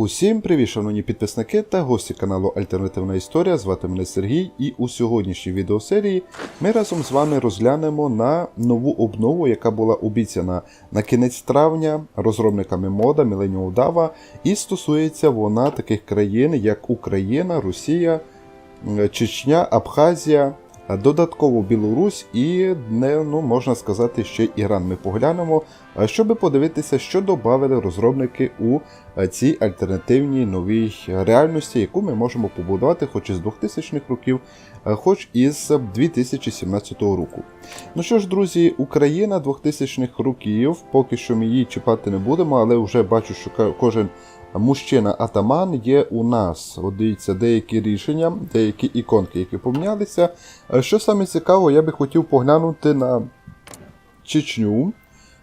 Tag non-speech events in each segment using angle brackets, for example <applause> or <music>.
Усім привіт, шановні підписники та гості каналу Альтернативна Історія. Звати мене Сергій, і у сьогоднішній відеосерії ми разом з вами розглянемо на нову обнову, яка була обіцяна на кінець травня розробниками мода Millennium Dava, і стосується вона таких країн, як Україна, Росія, Чечня, Абхазія. А Додатково Білорусь і ну, можна сказати, ще Іран. Ми поглянемо, а щоб подивитися, що додали розробники у е, цій альтернативній новій реальності, яку ми можемо побудувати хоч із 2000-х років, е, хоч із 2017 року. Ну що ж, друзі, Україна 2000-х років, поки що ми її чіпати не будемо, але вже бачу, що кожен мужчина-атаман є у нас. От дивіться, деякі рішення, деякі іконки, які помінялися. Е, Що саме цікаво, я би хотів поглянути на Чечню.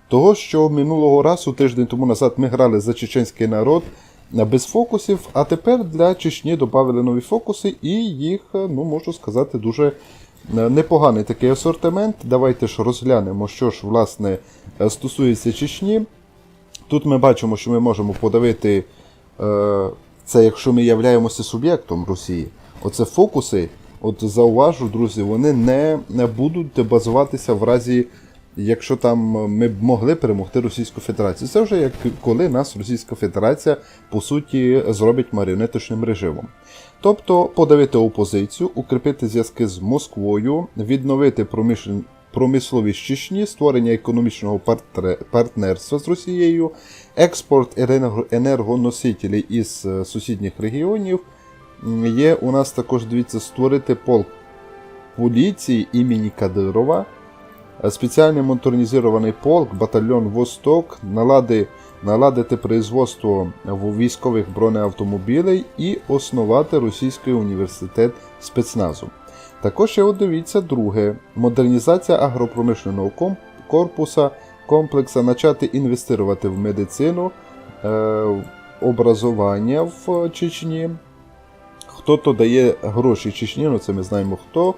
Того, що минулого разу, тиждень тому назад, ми грали за чеченський народ е, без фокусів, а тепер для Чечні додали нові фокуси, і їх, е, ну можу сказати, дуже е, непоганий такий асортимент. Давайте ж розглянемо, що ж власне е, стосується Чечні. Тут ми бачимо, що ми можемо подавити це, якщо ми являємося суб'єктом Росії. Оце фокуси, от зауважу, друзі, вони не будуть базуватися в разі, якщо там ми б могли перемогти Російську Федерацію. Це вже як коли нас Російська Федерація по суті зробить маріонеточним режимом. Тобто подавити опозицію, укріпити зв'язки з Москвою, відновити промішлен- промисловість Чечні, створення економічного партнерства з Росією, експорт енергоносителів із е, сусідніх регіонів. Є у нас також, дивіться, створити полк поліції імені Кадирова, спеціальний моторнізований полк, батальйон Восток, налади, наладити производство військових бронеавтомобілей і основати Російський університет спецназу. Також ще дивіться друге: модернізація агропромишленого корпуса, комплекса, почати інвестувати в медицину, е, образування в Чечні. Хто-то дає гроші Чечні, ну це ми знаємо хто.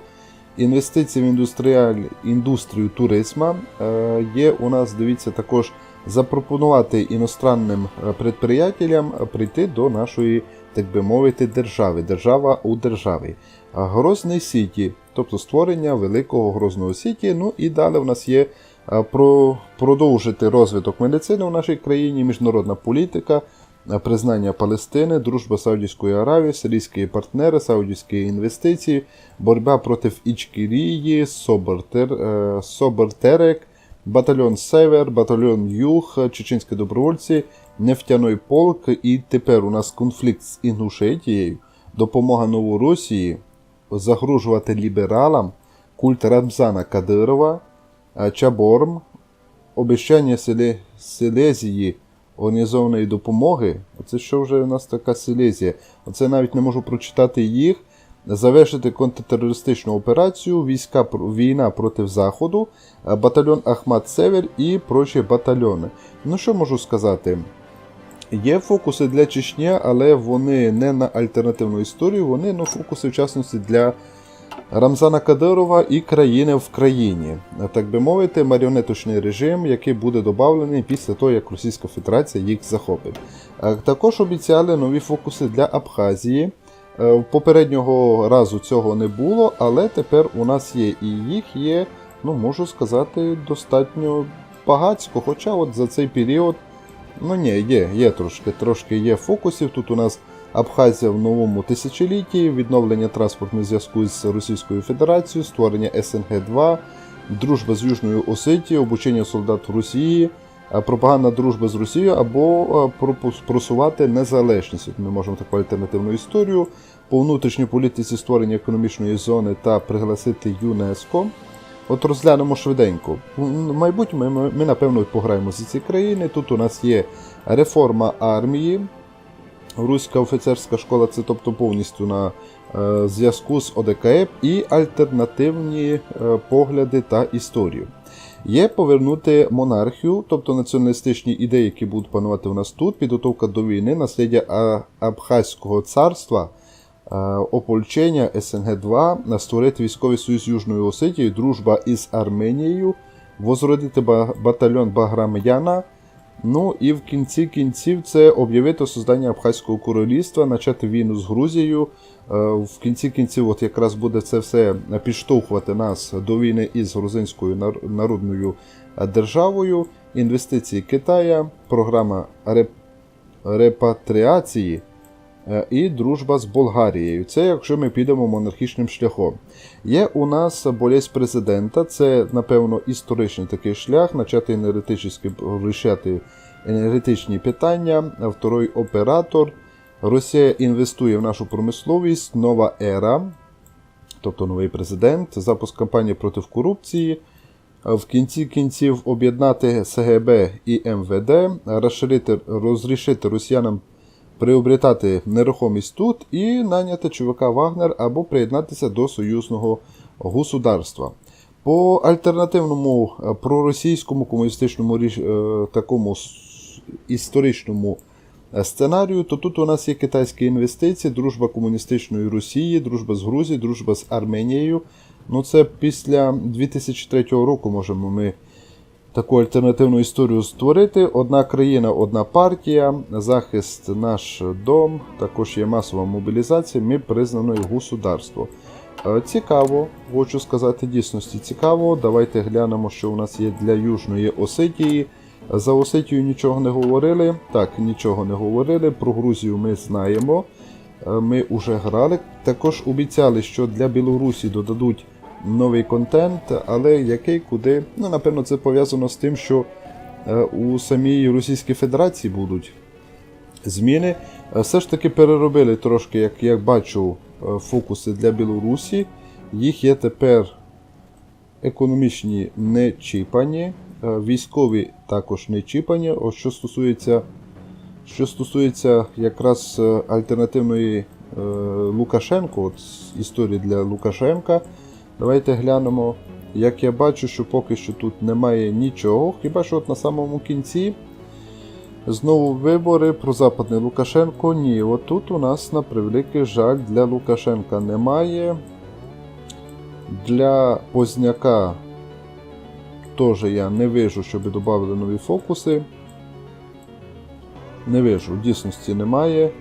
Інвестиції в індустріаль, індустрію туризму. Е, є у нас, дивіться, також запропонувати іностранним е, предприятелям прийти до нашої, так би мовити, держави. Держава у державі. Грозний Сіті, тобто створення великого Грозного Сіті. Ну і далі в нас є е, про продовжити розвиток медицини в нашій країні, міжнародна політика, признання Палестини, дружба Саудівської Аравії, сирійські партнери, саудівські інвестиції, боротьба проти Ічкірії, Собортер, е, батальйон Север, батальйон Юг, чеченські добровольці, нефтяний полк. І тепер у нас конфлікт з Інгушетією, допомога Новоросії, загрожувати лібералам, культ Рамзана Кадирова, е, Чаборм, обіцяння Селе- Селезії організованої допомоги. Оце що вже у нас така Селезія? Оце навіть не можу прочитати їх. Завершити контртерористичну операцію, війська війна проти Заходу, е, батальйон Ахмат Север і прочі батальйони. Ну що можу сказати? Є фокуси для Чечні, але вони не на альтернативну історію, вони ну, фокуси в частності для Рамзана Кадирова і країни в країні. Так би мовити, маріонеточний режим, який буде додавлений після того, як Російська Федерація їх захопить. Також обіцяли нові фокуси для Абхазії. Е, Попереднього разу цього не було, але тепер у нас є і їх є, ну можу сказати, достатньо багатсько. Хоча от за цей період, ну ні, є, є трошки, трошки є фокусів. Тут у нас Абхазія в новому тисячолітті, відновлення транспортного зв'язку з Російською Федерацією, створення СНГ-2, дружба з Южною Осетією, обучення солдат Росії, е, пропаганда дружби з Росією або е, просувати незалежність. Ми можемо таку альтернативну історію по внутрішній політиці створення економічної зони та пригласити ЮНЕСКО. От розглянемо швиденько. В майбутньому ми, ми напевно пограємо за ці країни. Тут у нас є реформа армії, Руська офіцерська школа це тобто повністю на е, зв'язку з ОДКЕП і альтернативні е, погляди та історію. Є повернути монархію, тобто націоналістичні ідеї, які будуть панувати в нас тут, підготовка до війни, наслідя Абхазького царства, е, ополчення СНГ-2, створити військовий союз Южної Осетії, дружба із Арменією, возродити ба- батальйон Баграмяна, Ну і в кінці кінців це об'явити создання Абхазького королівства, почати війну з Грузією. Е, В кінці кінців, от якраз буде це все підштовхувати нас до війни із Грузинською нар- народною державою, інвестиції Китая, програма реп- репатріації і дружба з Болгарією. Це якщо ми підемо монархічним шляхом. Є у нас болезнь президента, це, напевно, історичний такий шлях, почати енергетичні, рішати енергетичні питання. Второй оператор. Росія інвестує в нашу промисловість, нова ера, тобто новий президент, запуск кампанії проти корупції. В кінці кінців об'єднати СГБ і МВД, розширити, розрішити росіянам приобретати нерухомість тут і наняти ЧВК Вагнер або приєднатися до союзного государства. По альтернативному е, проросійському комуністичному е, такому історичному е, сценарію, то тут у нас є китайські інвестиції, дружба комуністичної Росії, дружба з Грузією, дружба з Арменією. Ну це після 2003 року можемо ми таку альтернативну історію створити. Одна країна, одна партія, захист наш дом, також є масова мобілізація, ми признано государство. Е, Цікаво, хочу сказати дійсності цікаво. Давайте глянемо, що у нас є для Южної Осетії. За Осетію нічого не говорили. Так, нічого не говорили. Про Грузію ми знаємо. Е, Ми вже грали. Також обіцяли, що для Білорусі додадуть новий контент, але який куди. Ну, напевно, це пов'язано з тим, що е, у самій Російській Федерації будуть зміни. Е, Все ж таки переробили трошки, як я бачу, е, фокуси для Білорусі. Їх є тепер економічні не чіпані, військові також не чіпані. Ось що стосується, що стосується якраз альтернативної Лукашенко, от історії для Лукашенка, давайте глянемо. Як я бачу, що поки що тут немає нічого, хіба що от на самому кінці Знову вибори про западний Лукашенко. Ні, отут у нас на превеликий жаль для Лукашенка немає. Для Позняка теж я не вижу, щоб додали нові фокуси. Не вижу, в дійсності немає.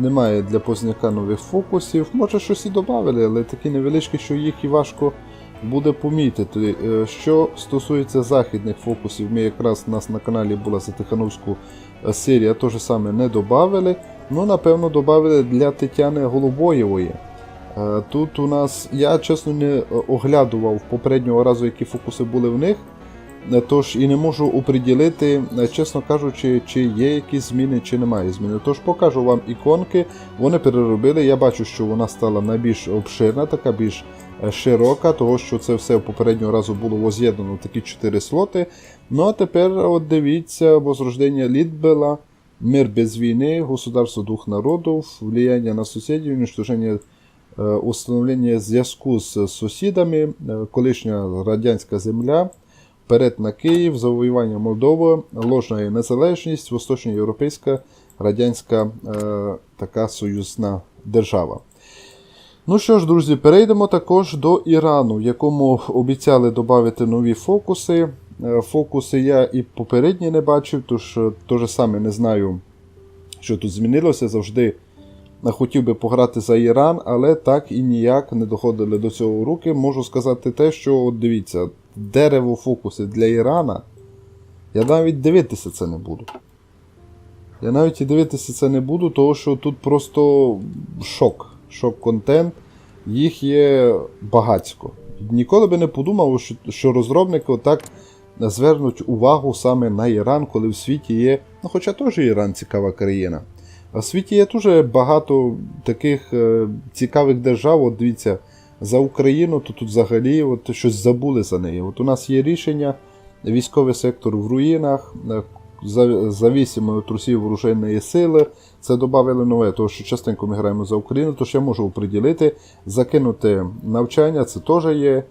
Немає для Позняка нових фокусів. Може щось і додали, але такі невеличкі, що їх і важко буде помітити. Е, Що стосується західних фокусів, ми якраз у нас на каналі була за Тихановську е, серія, то же саме не додали. Ну, напевно, додали для Тетяни Голубоєвої. Е, Тут у нас, я чесно не оглядував попереднього разу, які фокуси були в них. Тож і не можу оприділити, е, чесно кажучи, чи є якісь зміни, чи немає зміни. Тож покажу вам іконки. Вони переробили. Я бачу, що вона стала найбільш обширна, така більш е, широка, того що це все попереднього разу було воз'єднано в такі 4 слоти. Ну а тепер от дивіться, возрождення Літбела, мир без війни, государство двох народів, влияння на сусідів, уничтоження е, установлення зв'язку з сусідами, колишня радянська земля, вперед на Київ, завоювання Молдови, ложна незалежність, восточноєвропейська радянська е, така союзна держава. Ну що ж, друзі, перейдемо також до Ірану, в якому обіцяли додати нові фокуси. Е, Фокуси я і попередні не бачив, тож е, то же саме не знаю, що тут змінилося. Завжди е, хотів би пограти за Іран, але так і ніяк не доходили до цього руки. Можу сказати те, що от дивіться, дерево фокуси для Ірана. Я навіть дивитися це не буду. Я навіть і дивитися це не буду, тому що тут просто шок. Шок-контент. Їх є багатько. Ніколи би не подумав, що, розробники отак звернуть увагу саме на Іран, коли в світі є. Ну, хоча теж Іран цікава країна. А в світі є дуже багато таких е, цікавих держав. От дивіться, за Україну, то тут взагалі от щось забули за неї. От у нас є рішення, військовий сектор в руїнах, е, за- завісимо від Росії вооруженої сили. Це додали нове, тому що частенько ми граємо за Україну, то ще можу оприділити, закинути навчання, це теж є.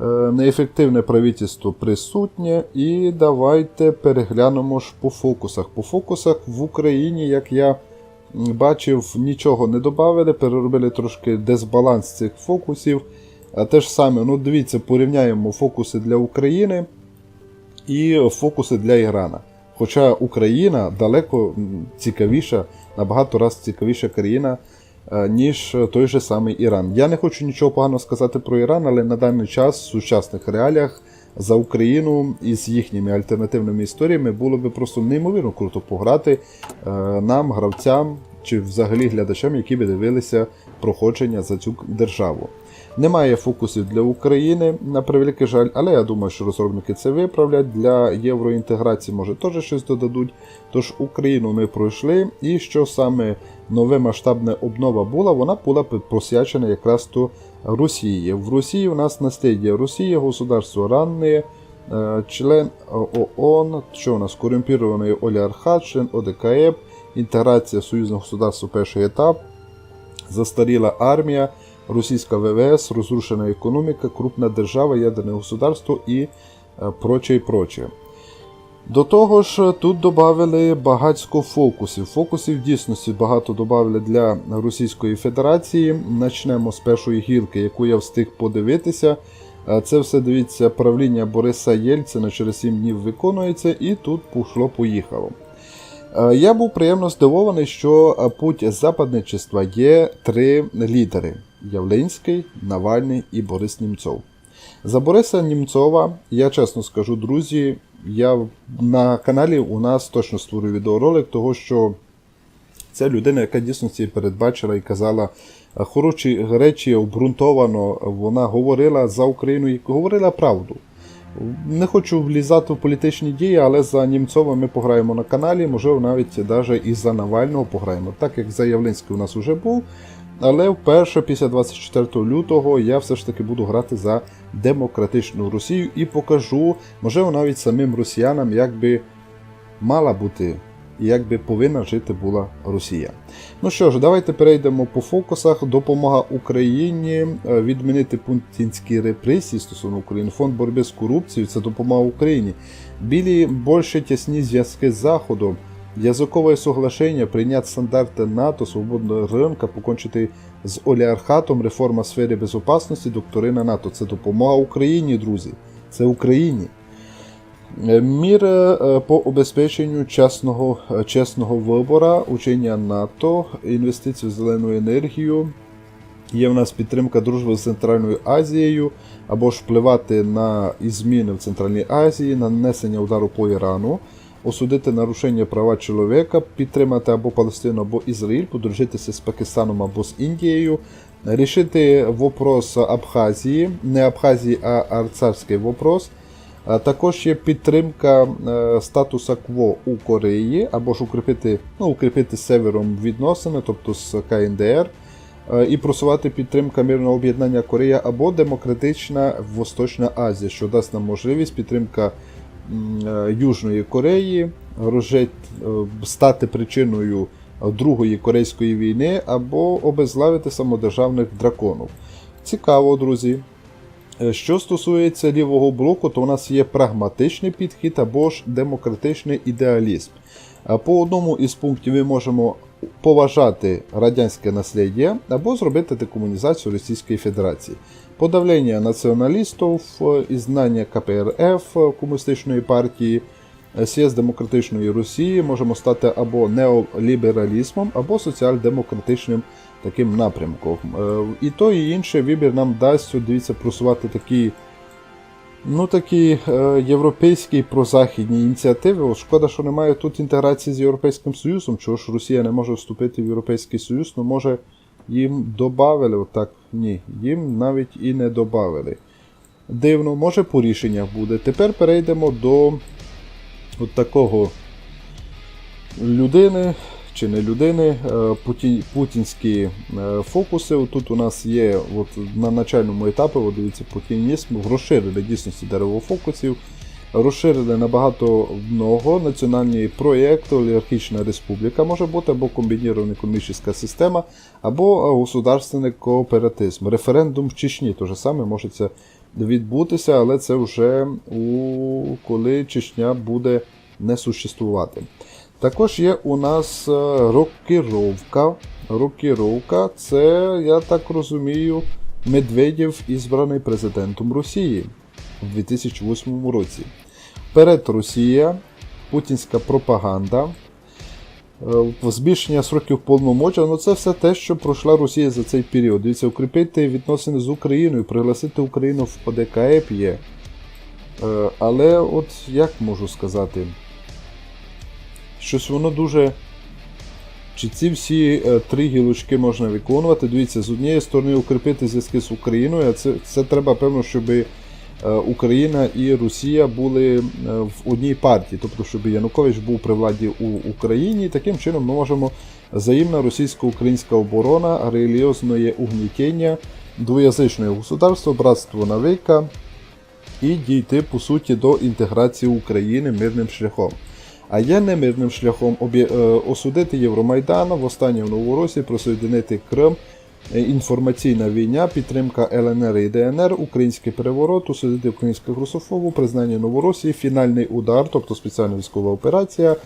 Е, Неефективне правительство присутнє. І давайте переглянемо ж по фокусах. По фокусах в Україні, як я бачив, нічого не додали, переробили трошки дисбаланс цих фокусів. Те ж саме, ну дивіться, порівняємо фокуси для України і фокуси для Ірана. Хоча Україна далеко цікавіша, набагато раз цікавіша країна, е, ніж той же самий Іран. Я не хочу нічого поганого сказати про Іран, але на даний час в сучасних реаліях за Україну із їхніми альтернативними історіями було би просто неймовірно круто пограти е, нам, гравцям чи взагалі глядачам, які би дивилися проходження за цю державу. Немає фокусів для України, на превеликий жаль, але я думаю, що розробники це виправлять. Для євроінтеграції, може, теж щось додадуть. Тож Україну ми пройшли, і що саме нове масштабна обнова була, вона була посвячена якраз то Росії. В Росії у нас наслідя Росії, государство ранне, член ООН, що у нас корумпірований олігархат, член ОДКЕП, інтеграція союзного государства перший етап, застаріла армія, російська ВВС, розрушена економіка, крупна держава, ядерне государство і е, проче і проче. До того ж, тут додали багатько фокусів. Фокусів дійсності багато додали для Російської Федерації. Начнемо з першої гілки, яку я встиг подивитися. Це все дивіться правління Бориса Єльцина через 7 днів виконується, і тут пішло-поїхало. Е, Я був приємно здивований, що путь западничества є три лідери: Явлинський, Навальний і Борис Німцов. За Бориса Німцова, я чесно скажу, друзі, я на каналі у нас точно створю відеоролик, того що це людина, яка дійсно передбачила і казала хороші речі, обґрунтовано. Вона говорила за Україну і говорила правду. Не хочу влізати в політичні дії, але за Німцова ми пограємо на каналі, можливо, навіть навіть і за Навального пограємо. Так як за Явлинський у нас вже був. Але вперше після 24 лютого я все ж таки буду грати за демократичну Росію і покажу, можливо, навіть самим росіянам, як би мала бути і як би повинна жити була Росія. Ну що ж, давайте перейдемо по фокусах. Допомога Україні е, відмінити путінські репресії стосовно України. Фонд боротьби з корупцією це допомога Україні. Білі більше тісні зв'язки з Заходом. Языковое соглашение, принять стандарти НАТО, свободного ринка, покончити з олігархатом, реформа в сфері безпечності, докторина НАТО. Це допомога Україні, друзі. Це Україні. Е, Міри е, по обезпеченню чесного, е, чесного вибора, учення НАТО, інвестиції в зелену енергію. Є в нас підтримка дружби з Центральною Азією, або ж впливати на зміни в Центральній Азії, на нанесення удару по Ірану, осудити нарушення права чоловіка, підтримати або Палестину, або Ізраїль, подружитися з Пакистаном або з Індією, рішити вопрос Абхазії, не Абхазії, а арцарський вопрос. Також є підтримка е, статуса КВО у Кореї, або ж укріпити, ну, укріпити севером відносини, тобто з КНДР, е, і просувати підтримка мирного об'єднання Корея або Демократична Восточна Азія, що дасть нам можливість підтримка Южної Кореї, розжить, е, стати причиною Другої Корейської війни або обезглавити самодержавних драконів. Цікаво, друзі. Е, Що стосується лівого блоку, то у нас є прагматичний підхід або ж демократичний ідеалізм. По одному із пунктів ми можемо поважати радянське наслідя або зробити декомунізацію Російської Федерації. Подавлення націоналістів, е, і знання КПРФ е, комуністичної партії, е, демократичної Росії можемо стати або неолібералізмом, або соціал-демократичним таким напрямком. І то, і інше вибір нам дасть, дивіться, просувати такі, ну, такі європейські прозахідні ініціативи. От шкода, що немає тут інтеграції з Європейським Союзом, чого ж Росія не може вступити в Європейський Союз, ну може їм додали, отак, ні, їм навіть і не додали. Дивно, може по рішеннях буде. Тепер перейдемо до от такого людини, чи не людини, е, путі- путінські е, фокуси. Тут у нас є от, на начальному етапі, от дивіться, путінізм, розширили дійсності дерево фокусів, розширили набагато много національні проєкти, олігархічна республіка може бути, або комбінірована економічна система, або е, государственний кооператизм. Референдум в Чечні то же саме може це відбутися, але це вже у коли Чечня буде не существувати. Також є у нас е, рокіровка. Рокіровка це, я так розумію, Медведєв ізбраний президентом Росії в 2008 році. Вперед Росія. путінська пропаганда, е, збільшення сроків повномочия, ну це все те, що пройшла Росія за цей період. Дивіться, укріпити відносини з Україною, пригласити Україну в ОДКЕП є. Е, Але от як можу сказати, щось воно дуже. Чи ці всі е, три гілочки можна виконувати? Дивіться, з однієї сторони укріпити зв'язки з Україною, а це, це треба, певно, щоб е, Україна і Росія були е, в одній партії, тобто, щоб Янукович був при владі у Україні. Таким чином ми можемо взаємна російсько-українська оборона, релігіозне угнітіння, двоязичне государство, братство навика і дійти по суті до інтеграції України мирним шляхом. А є немирним шляхом е, осудити Євромайдан, в Новоросії, присоединити Крим, е, інформаційна війна, підтримка ЛНР і ДНР, український переворот, осудити українську русофобу, признання Новоросії, фінальний удар, тобто спеціальна військова операція,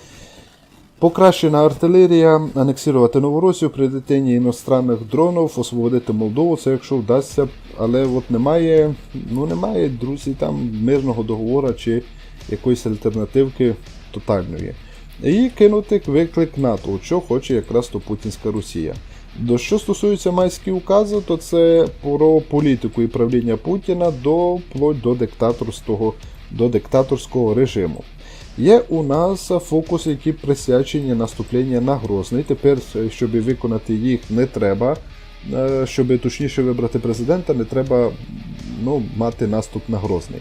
Покращена артилерія, анексувати Новоросію, прилетіння іностранних дронів, освободити Молдову, це якщо вдасться, але от немає, ну немає, друзі, там мирного договору чи якоїсь альтернативки тотальної. І кинути виклик НАТО, що хоче якраз то Путінська Росія. До що стосується майських указу, то це про політику і правління Путіна до вплоть до диктаторського, до диктаторського режиму. Є у нас фокуси, які присвячені наступленню на Грозний. Тепер, е, щоб виконати їх, не треба. е, Щоб точніше вибрати президента, не треба ну, мати наступ на Грозний.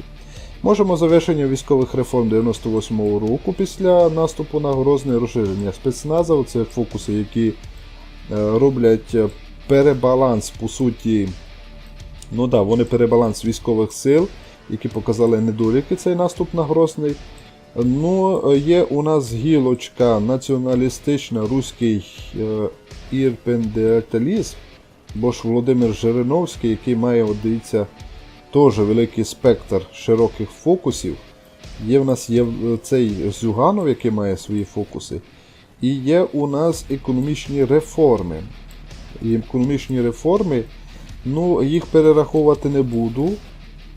Можемо завершення військових реформ 98-го року після наступу на Грозний, розширення спецназу. Це фокуси, які роблять е, перебаланс, по суті, ну да, вони перебаланс військових сил, які показали недоліки цей наступ на Грозний. Ну, е, є у нас гілочка націоналістична, руський е, ірпендіаталізм, бо ж Володимир Жириновський, який має, от дивіться, теж великий спектр широких фокусів. Є в нас є е, цей Зюганов, який має свої фокуси. І є у нас економічні реформи. І економічні реформи, ну, їх перераховувати не буду,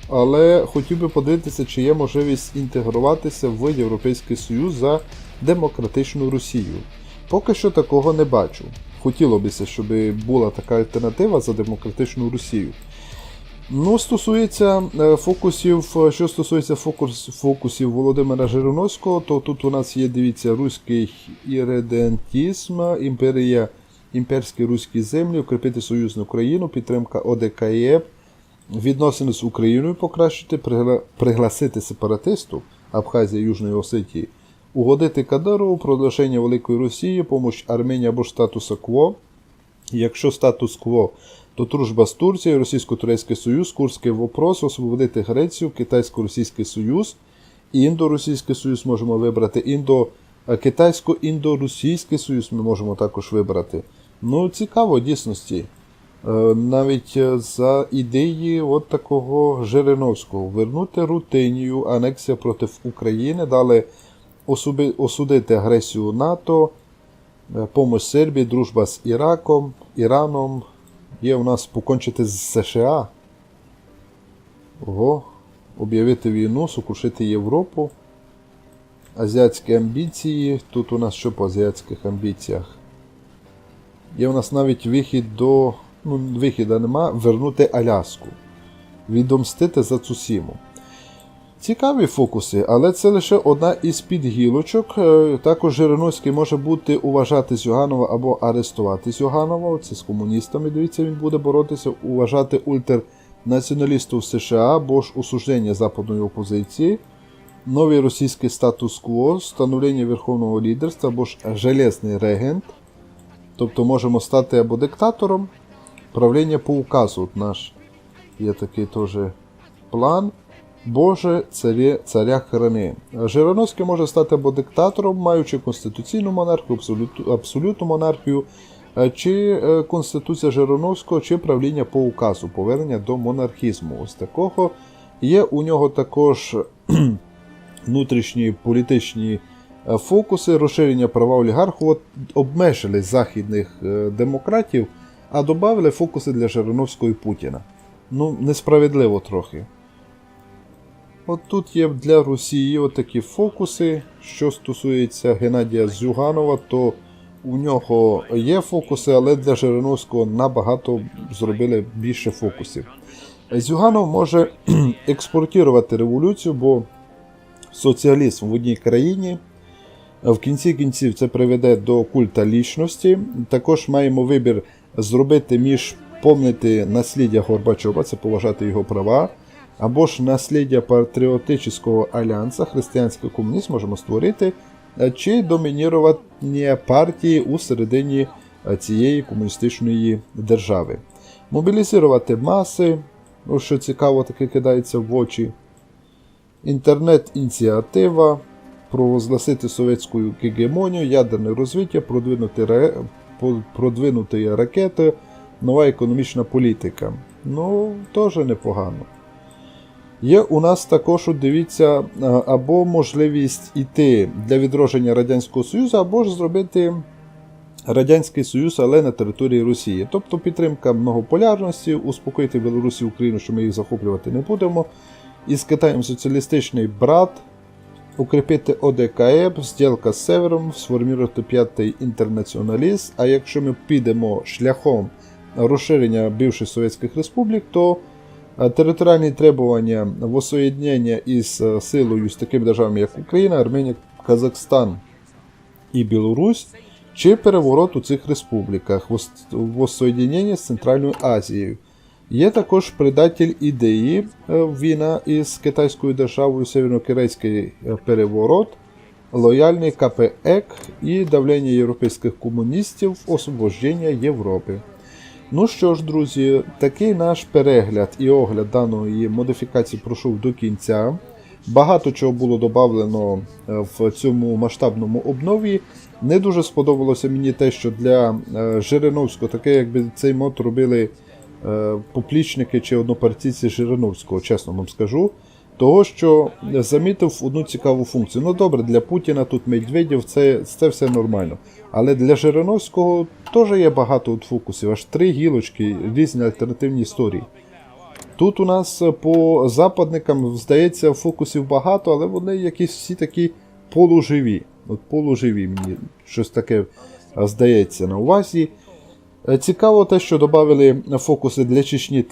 але хотів би подивитися, чи є можливість інтегруватися в Європейський Союз за демократичну Росію. Поки що такого не бачу. Хотіло бися, щоб була така альтернатива за демократичну Росію. Ну, стосується е, фокусів, е, що стосується фокус, фокусів Володимира Жириновського, то тут у нас є, дивіться, руський іредентізм, імперія, імперські руські землі, укріпити союзну Україну, підтримка ОДКЄ, відносини з Україною покращити, пригла- пригласити сепаратистів Абхазії Южної Осетії, угодити Кадирову, продовження Великої Росії, помощь Арменії або ж статуса КВО. Якщо статус-кво, то дружба з Турцією, Російсько-Турецький Союз, Курський вопрос, освободити Грецію, Китайсько-Російський Союз, Індо-Російський Союз можемо вибрати, індо, е, Китайсько-індо-російський Союз ми можемо також вибрати. Ну, цікаво, дійсності. Е, Навіть е, за ідеї от такого Жириновського вернути рутинію, анексія проти України, осуби- осудити агресію НАТО, Помощь Сербії, дружба з Іраком, Іраном. Є у нас покончити з США. Ого. Об'явити війну, сокрушити Європу. Азіатські амбіції. Тут у нас що по азіатських амбіціях? Є у нас навіть вихід до. Ну, вихіда нема. Вернути Аляску. Відомстити за Цусіму. Цікаві фокуси, але це лише одна із підгілочок. Е, Також Жириновський може бути уважати Зюганова або арестувати Зюганова. Це з комуністами, дивіться, він буде боротися, уважати ультернаціоналістів США або ж усуждення западної опозиції, новий російський статус-кво, встановлення верховного лідерства або ж железний регент. Тобто можемо стати або диктатором, правління по указу. От наш є такий теж план. Боже, царі, царя храни. Жириновський може стати або диктатором, маючи конституційну монархію, абсолюту, абсолютну монархію, е, чи е, конституція Жириновського, чи правління по указу, повернення до монархізму. Ось такого. Є у нього також внутрішні політичні е, фокуси, розширення права олігарху. От обмежили західних демократів, а додали фокуси для Жириновського і Путіна. Ну, несправедливо трохи. От тут є для Росії отакі фокуси. Що стосується Геннадія Зюганова, то у нього є фокуси, але для Жириновського набагато зробили більше фокусів. Зюганов може <clears throat> експортувати революцію, бо соціалізм в одній країні. В кінці кінців це приведе до культа лічності. Також маємо вибір зробити між помнити насліддя Горбачова, це поважати його права, або ж насліддя патріотичного альянсу, християнський комунізм можемо створити, е, чи домінірування партії у середині е, цієї комуністичної держави. Мобілізувати маси, ну, що цікаво, таке кидається в очі. Інтернет-ініціатива, провозгласити совєтську гегемонію, ядерне розвиття, продвинути, продвинути ракети, нова економічна політика. Ну, теж непогано. Є у нас також, дивіться, або можливість іти для відродження Радянського Союзу, або ж зробити Радянський Союз, але на території Росії. Тобто підтримка многополярності, успокоїти Білорусі Україну, що ми їх захоплювати не будемо. Із Китаєм соціалістичний брат, укріпити ОДКЕП, зділка з Севером, сформувати п'ятий інтернаціоналіст. А якщо ми підемо шляхом розширення бивших Совєтських республік, то територіальні требування воссоєднення із е, силою з такими державами, як Україна, Арменія, Казахстан і Білорусь, чи переворот у цих республіках, вос- воссоєднення з Центральною Азією. Є також предатель ідеї е, війна із китайською державою Севернокорейський е, переворот, лояльний КПЕК і давлення європейських комуністів освобождення Європи. Ну що ж, друзі, такий наш перегляд і огляд даної модифікації пройшов до кінця. Багато чого було додавлено е, в цьому масштабному обнові. Не дуже сподобалося мені те, що для е, Жириновського, таке якби цей мод робили е, поплічники чи однопартійці Жириновського, чесно вам скажу. Того, що замітив одну цікаву функцію. Ну добре, для Путіна тут Медведєв, це, це все нормально. Але для Жириновського теж є багато от фокусів, аж три гілочки, різні альтернативні історії. Тут у нас по западникам, здається, фокусів багато, але вони якісь всі такі полуживі. От полуживі мені щось таке здається на увазі. Е, Цікаво те, що додали фокуси для Чечні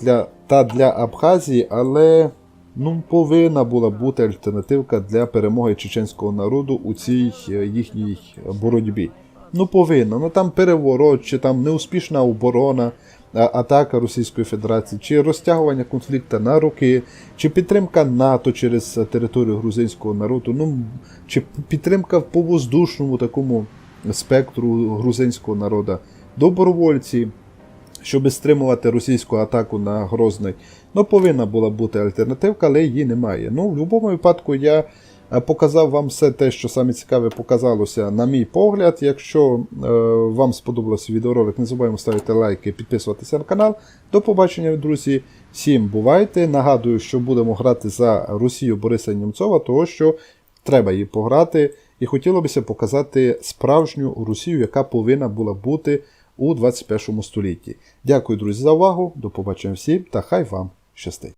та для Абхазії, але ну, повинна була бути альтернативка для перемоги чеченського народу у цій е, їхній боротьбі. Ну, повинна. Ну там переворот, чи там неуспішна оборона, атака Російської Федерації, чи розтягування конфлікту на роки, чи підтримка НАТО через е, територію грузинського народу, ну, чи підтримка по воздушному такому спектру грузинського народу, добровольці, щоб стримувати російську атаку на Грозний. Ну, повинна була бути альтернативка, але її немає. Ну, в будь-якому випадку я е, показав вам все те, що саме цікаве показалося, на мій погляд. Якщо е, вам сподобався відеоролик, не забуваємо ставити лайки, підписуватися на канал. До побачення, друзі. Всім бувайте. Нагадую, що будемо грати за Росію Бориса Німцова, того що треба її пограти. І хотілося б показати справжню Росію, яка повинна була бути у 21 столітті. Дякую, друзі, за увагу. До побачення всім та хай вам щастить.